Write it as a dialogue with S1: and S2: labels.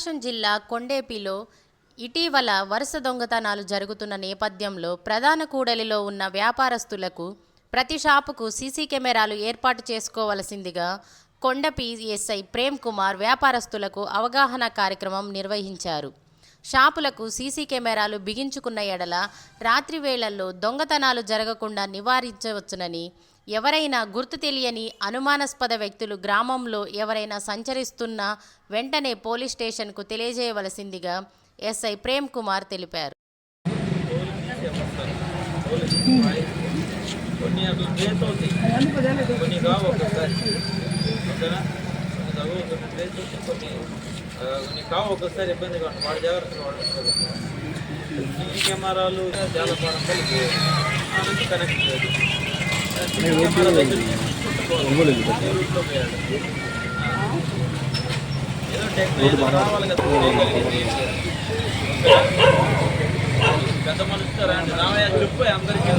S1: ప్రకాశం జిల్లా కొండేపిలో ఇటీవల వరుస దొంగతనాలు జరుగుతున్న నేపథ్యంలో ప్రధాన కూడలిలో ఉన్న వ్యాపారస్తులకు ప్రతి షాపుకు సీసీ కెమెరాలు ఏర్పాటు చేసుకోవలసిందిగా కొండపి ఎస్ఐ ప్రేమ్ కుమార్ వ్యాపారస్తులకు అవగాహన కార్యక్రమం నిర్వహించారు. షాపులకు సీసీ కెమెరాలు బిగించుకున్న ఎడల రాత్రి వేళల్లో దొంగతనాలు జరగకుండా నివారించవచ్చునని ఎవరైనా గుర్తు తెలియని అనుమానాస్పద వ్యక్తులు గ్రామంలో ఎవరైనా సంచరిస్తున్నా వెంటనే పోలీస్ స్టేషన్కు తెలియజేయవలసిందిగా ఎస్ఐ ప్రేమ్ కుమార్ తెలిపారు.
S2: కొన్ని ప్లేస్ అవుతాయి కొన్ని కావు ఒకసారి ఓకేనా కొన్ని కొన్ని ప్లేస్ అవుతాయి కొన్ని కొన్ని కావు జాగ్రత్తగా వాడు ఉంటుంది కెమెరాలు చాలా కనెక్ట్ లేదు పెద్ద మనుషులు రండి రామయ్య చెప్పు అందరికీ.